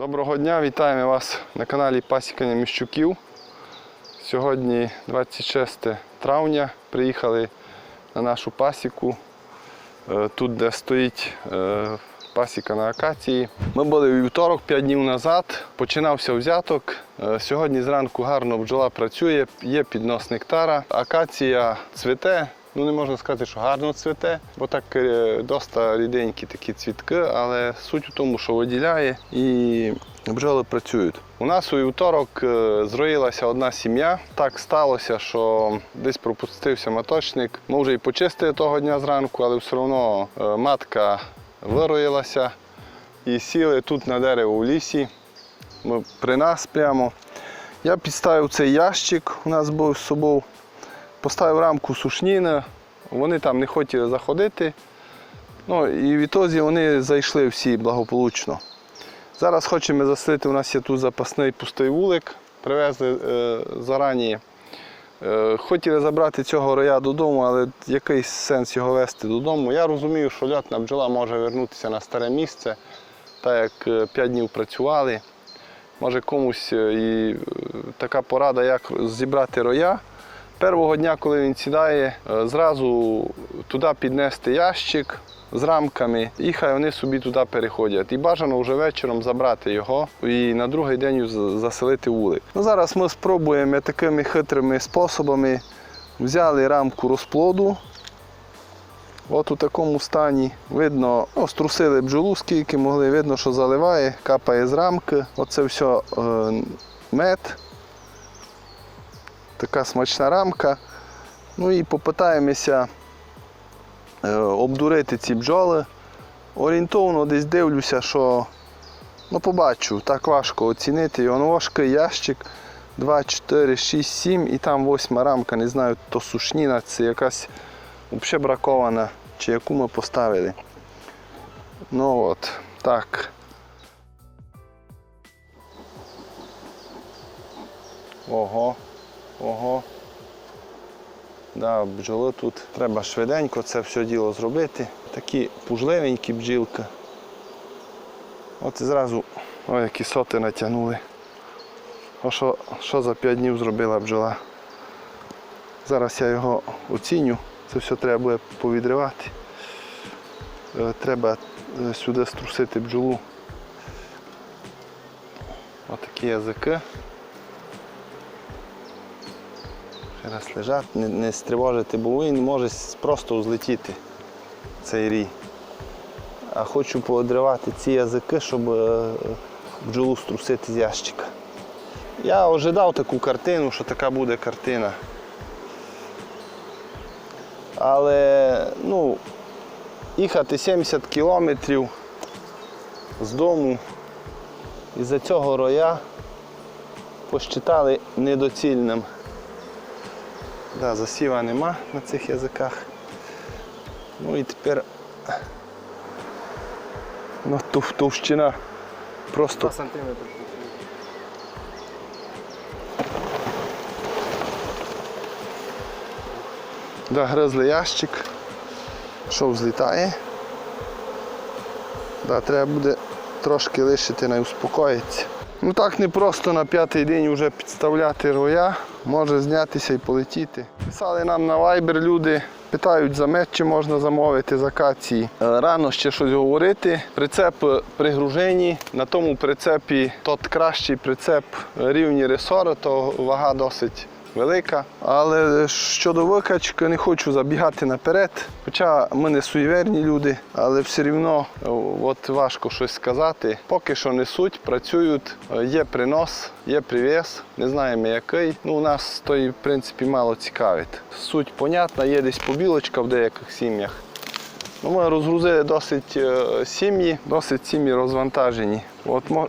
Доброго дня, вітаємо вас на каналі Пасікання Міщуків. Сьогодні 26 травня. Приїхали на нашу пасіку. Е, Тут, де стоїть е, пасіка на акації. Ми були у вівторок, 5 днів назад. Починався взяток. Е, Сьогодні зранку гарно бджола працює, є піднос нектара. Акація цвіте. Ну, не можна сказати, що гарно цвіте, бо так е, доста ріденькі такі цвітки, але суть у тому, що виділяє і бджоли працюють. У нас у вівторок е, зроїлася одна сім'я. Так сталося, що десь пропустився маточник. Ми вже і почистили того дня зранку, але все одно е, матка вироїлася і сіли тут на дерево у лісі. При нас прямо. Я підставив цей ящик, у нас був з собою. Поставив рамку сушніна, вони там не хотіли заходити. Ну і відтоді вони зайшли всі благополучно. Зараз хочемо заселити, у нас є тут запасний пустий вулик, привезли е, зарані. Е, хотіли забрати цього роя додому, але який сенс його вести додому? Я розумію, що льотна бджола може вернутися на старе місце, так як 5 днів працювали. Може комусь е, і е, така порада, як зібрати роя. Першого дня, коли він сідає, е, зразу туди піднести ящик з рамками, і хай вони собі туди переходять. І бажано вже вечором забрати його і на другий день заселити вулик. Ну, зараз ми спробуємо такими хитрими способами. Взяли рамку розплоду. От у такому стані видно, ну, струсили бджолу, скільки могли, видно, що заливає, капає з рамки. Оце все е, мед така смачна рамка. Ну і попитаємося е, обдурити ці бджоли. Орієнтовно десь дивлюся, що ну, побачу, так важко оцінити. Його важкий ящик 2, 4, 6, 7 і там восьма рамка, не знаю, то сушніна, це якась взагалі бракована, чи яку ми поставили. Ну от, так. Ого. Ого. Да, бджоли тут треба швиденько це все діло зробити. Такі пужливенькі бджілки. От і зразу ой, які соти натягнули. О, що, що за 5 днів зробила бджола. Зараз я його оціню. Це все треба буде повідривати. Е, Треба е, сюди струсити бджолу. Отакі язики. Раз лежать, не, не стривожити, бо він може просто злетіти цей рій. А хочу поодривати ці язики, щоб е, бджолу струсити з ящика. Я ожидав таку картину, що така буде картина. Але ну, їхати 70 кілометрів з дому із-за цього роя посчитали недоцільним. Да, засіва нема на цих язиках. Ну і тепер ну, тов- товщина просто 2 сантиметри. да, гризли ящик, що злітає. Да, треба буде трошки лишити, не успокоїться. Ну так не просто на п'ятий день вже підставляти роя, може знятися і полетіти. Писали нам на Viber люди, питають за мед, чи можна замовити з акації. Е, Рано ще щось говорити. Прицеп при пригружені. На тому прицепі тот кращий прицеп е, рівні ресора, то вага досить велика. Але щодо викачки не хочу забігати наперед. Хоча ми не суєверні люди, але все рівно от важко щось сказати. Поки що несуть, працюють, е, є принос, є привіз, не знаємо який. Ну, у нас то в принципі мало цікавить. Суть понятна, є десь побілочка в деяких сім'ях. Ну, ми розгрузили досить е, сім'ї, досить сім'ї розвантажені. От мо-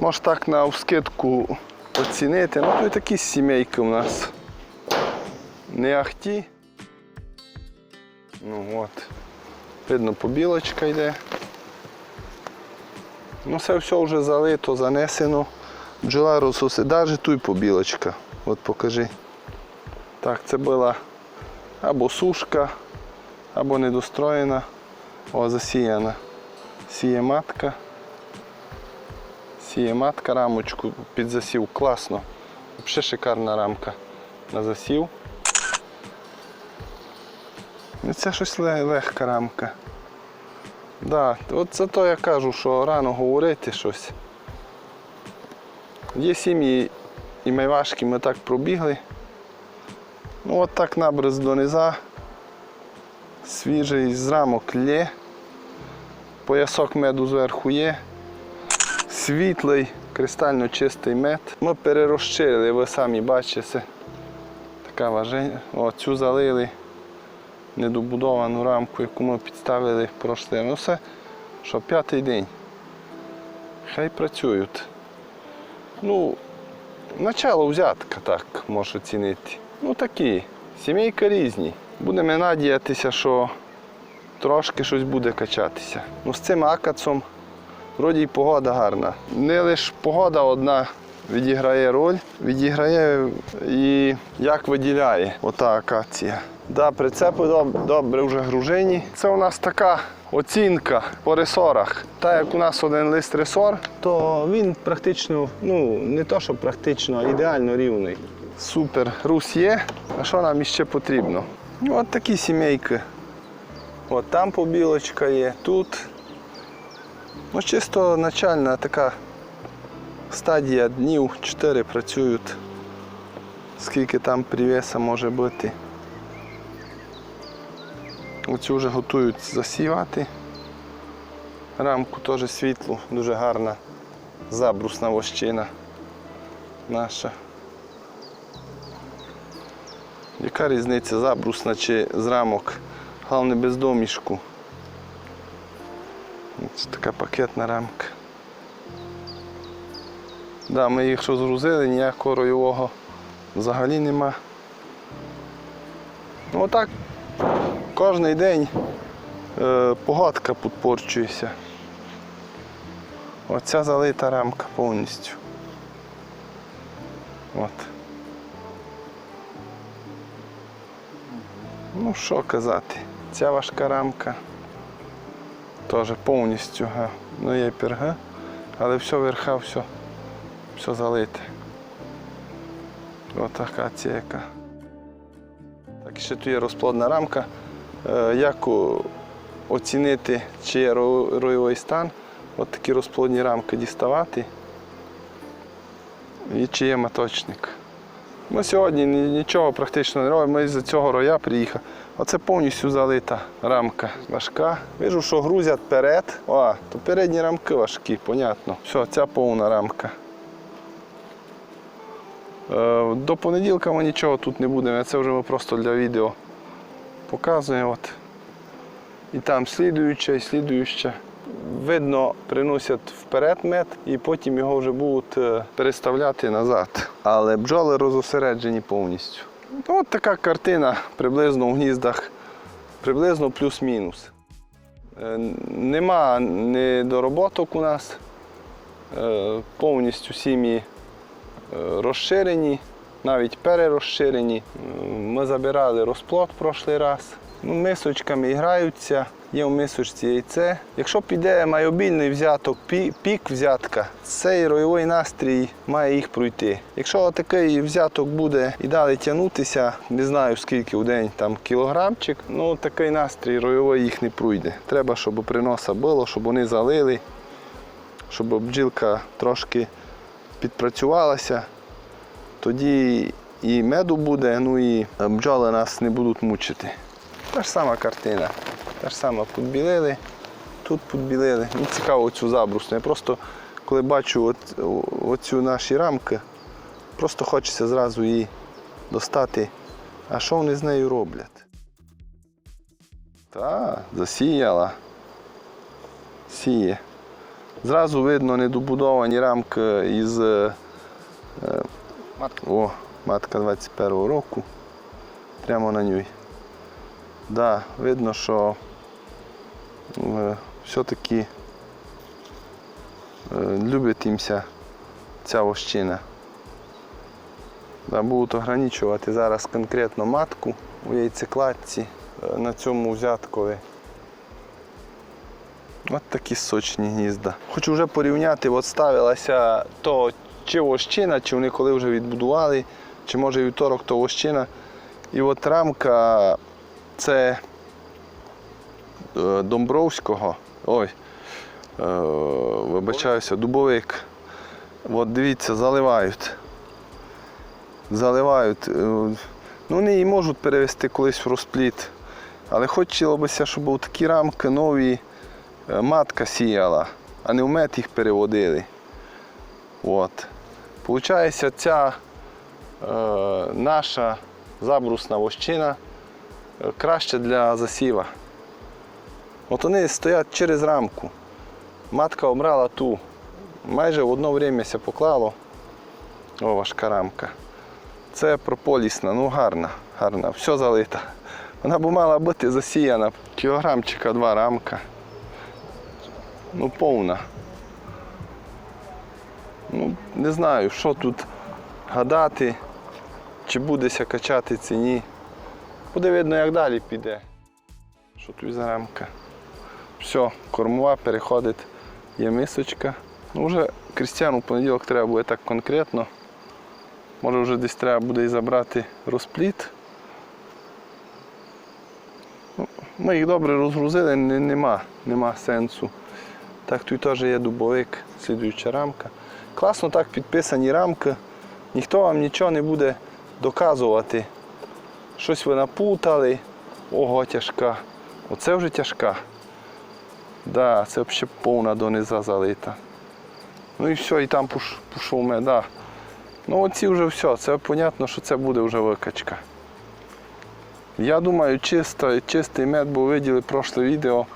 може так на вскидку оцінити. Ну, і такі сімейки у нас. Не ахті. Ну от. Видно, побілочка йде. Ну, це все вже залито, занесено. Бджола розсуси. Навіть тут побілочка. От покажи. Так, це була або сушка, або недостроєна, о, засіяна. Сіє матка. Сіє матка рамочку під засів. Класно. Взагалі шикарна рамка на засів. Ну, Це щось легка рамка. Да, от це то я кажу, що рано говорити щось. Є сім'ї і майвашки ми так пробігли. Ну от так набрез дониза. Свіжий з рамок лє. Поясок меду зверху є. Світлий, кристально чистий мед. Ми перерозчили, ви самі бачите. Така важення. О, залили недобудовану рамку, яку ми підставили прошлий. Ну все, що п'ятий день. Хай працюють. Ну, начало взятка, так можу оцінити. Ну такі, сімейка різні. Будемо надіятися, що трошки щось буде качатися. Ну з цим акацом вроді й погода гарна. Не лише погода одна відіграє роль, відіграє і як виділяє ота акація. Да, прицепи добре вже гружені. Це у нас така оцінка по ресорах. Так як у нас один лист ресор, то він практично, ну не то, що практично, а ідеально рівний. Супер, рус є. А що нам іще потрібно? Ну, от такі сімейки. От там побілочка є, тут. Ну, чисто начальна така стадія днів 4 працюють. Скільки там привеса може бути. Оцю вже готують засівати. Рамку теж світлу, дуже гарна забрусна вощина наша. Яка різниця забрусна чи з рамок? Головне без домішку. Це така пакетна рамка. Да, ми їх розгрузили, ніякого ройового взагалі нема. Ну отак кожен день е, погодка підпорчується. Оця залита рамка повністю. От. Ну що казати, ця важка рамка теж повністю га. Ну є перга, але все верха, все, все залите. Отака яка. Так, ще тут є розплодна рамка. Е, Як оцінити, чи є ро- ройовий стан, от такі розплодні рамки діставати і чи є маточник. Ми сьогодні нічого практично не робимо. Ми з цього роя приїхали. Оце повністю залита рамка важка. Вижу, що грузять перед. О, то передні рамки важкі, понятно. Все, ця повна рамка. Е, До понеділка ми нічого тут не будемо. Це вже ми просто для відео показуємо. От. І там слідуюча, і слідуюча. Видно, приносять вперед мед і потім його вже будуть е, переставляти назад. Але бджоли розосереджені повністю. Ну, От така картина приблизно в гніздах, приблизно плюс-мінус. Е, Нема недороботок у нас. Е, Повністю сім'ї розширені, навіть перерозширені. Ми забирали розплод в прошлий раз. Ну, мисочками граються, є в мисочці яйце. Якщо піде майобільний взяток, пік взятка, цей ройовий настрій має їх пройти. Якщо такий взяток буде і далі тягнутися, не знаю скільки в день там кілограмчик, ну такий настрій ройовий їх не пройде. Треба, щоб приноса було, щоб вони залили, щоб бджілка трошки підпрацювалася. Тоді і меду буде, ну і бджоли нас не будуть мучити. Та ж сама картина. Та ж сама підбілили, тут підбілили. Ну, цікаво цю забрусну. Я просто коли бачу от, оцю наші рамки, просто хочеться зразу її достати. А що вони з нею роблять? Та, засіяла. Сіє. Зразу видно недобудовані рамки із е, е, о, матка 21-го року. Прямо на ній. Да, видно, що е, все-таки е, любить їмся ця вощина. Да, будуть ограничувати зараз конкретно матку у яйцекладці е, на цьому взяткові. От такі сочні гнізда. Хочу вже порівняти, от ставилася то чи вощина, чи вони коли вже відбудували, чи може вівторок то вощина. І от рамка це е, Домбровського. Ой, е, вибачаюся, дубовик. От дивіться, заливають. Заливають. е, Ну, вони її можуть перевести колись в розпліт. Але хотілося щоб у такі рамки нові матка сіяла, а не в мед їх переводили. От. Получається, ця е, наша забрусна вощина краще для засіва. От вони стоять через рамку. Матка обрала ту. Майже в одно время поклало. О, важка рамка. Це прополісна, ну гарна, гарна, все залита. Вона б мала бути засіяна. Кілограмчика два рамка. Ну, повна. Ну, не знаю, що тут гадати, чи будеся качати чи ні. Буде видно, як далі піде. Що тут за рамка? Все, кормова переходить, є мисочка. Ну, вже крістяну в понеділок треба буде так конкретно. Може вже десь треба буде і забрати розпліт. Ну, Ми їх добре розгрузили, не- нема, нема сенсу. Так, тут теж є дубовик, слідуюча рамка. Класно так підписані рамки. Ніхто вам нічого не буде доказувати. Щось ви напутали. Ого, тяжка. Оце вже тяжка. Да, це взагалі повна дониза залита. Ну і все, і там мед. Да. Ну оці вже все, це зрозуміло, що це буде вже викачка. Я думаю, чисто, чистий мед, бо виділи прошле відео.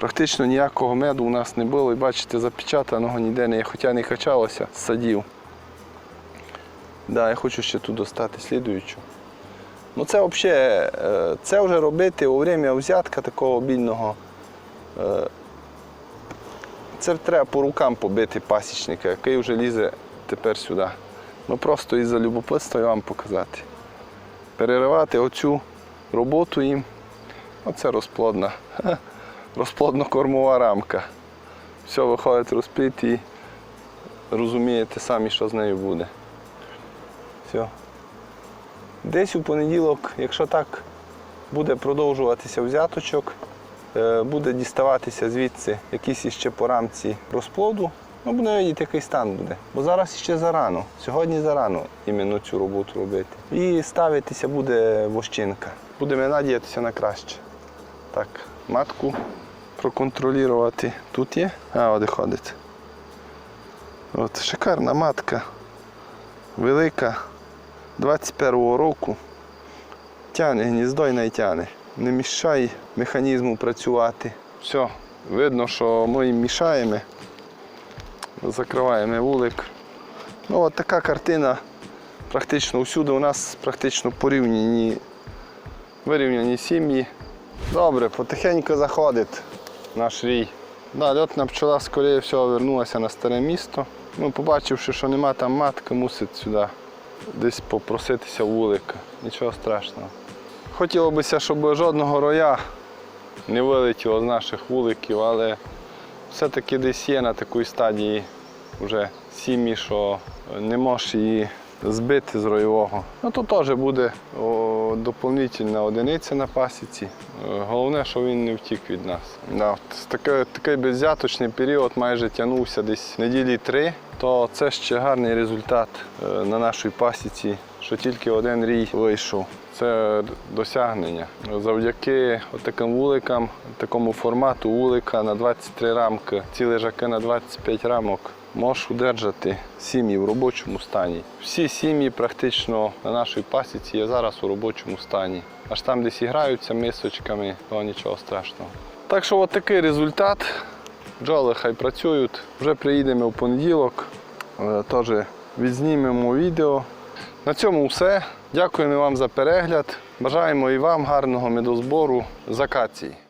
Практично ніякого меду у нас не було. І бачите, запечатаного ніде не є, хоча не качалося садів. Да, я хочу ще тут достати слідуючу. Ну це взагалі, е, це вже робити у время взятка такого обільного. е, Це треба по рукам побити пасічника, який вже лізе тепер сюди. Ну просто із-за любопитства я вам показати. Переривати оцю роботу їм. Оце розплодна. Розплодно-кормова рамка. Все виходить розпліт і розумієте самі, що з нею буде. Все. Десь у понеділок, якщо так буде продовжуватися взяточок, е, буде діставатися звідси якісь іще по рамці розплоду, ну буде видіти, який стан буде. Бо зараз ще зарано. Сьогодні зарано іменно цю роботу робити. І ставитися буде вощинка. Будемо надіятися на краще. Так, матку проконтролювати. Тут є? А, от і ходить. От, шикарна матка. Велика. 21-го року. Тяне гніздо і не тяне. Не мішає механізму працювати. Все, видно, що ми їм мішаємо. Закриваємо вулик. Ну, от така картина практично всюди у нас практично порівняні, вирівняні сім'ї. Добре, потихеньку заходить наш рій. Да, льотна пчола, скоріше всього, вернулася на старе місто. Ну, побачивши, що нема там матки, мусить сюди десь попроситися вулика. Нічого страшного. Хотілося б, щоб жодного роя не вилетіло з наших вуликів, але все-таки десь є на такій стадії вже сім'ї, що не можеш її збити з роєвого. Ну то теж буде доповнительна одиниця на пасіці. Е, Головне, що він не втік від нас. Да, такий, такий беззяточний період майже тягнувся десь неділі три, то це ще гарний результат е, на нашій пасіці, що тільки один рій вийшов. Це досягнення. Завдяки таким вуликам, такому формату вулика на 23 рамки, ці лежаки на 25 рамок, можеш удержати сім'ї в робочому стані. Всі сім'ї практично на нашій пасіці є зараз у робочому стані. Аж там десь і граються мисочками, то нічого страшного. Так що от такий результат. Бджоли хай працюють. Вже приїдемо в понеділок. Е, Теж відзнімемо відео. На цьому все. Дякуємо вам за перегляд. Бажаємо і вам гарного медозбору з.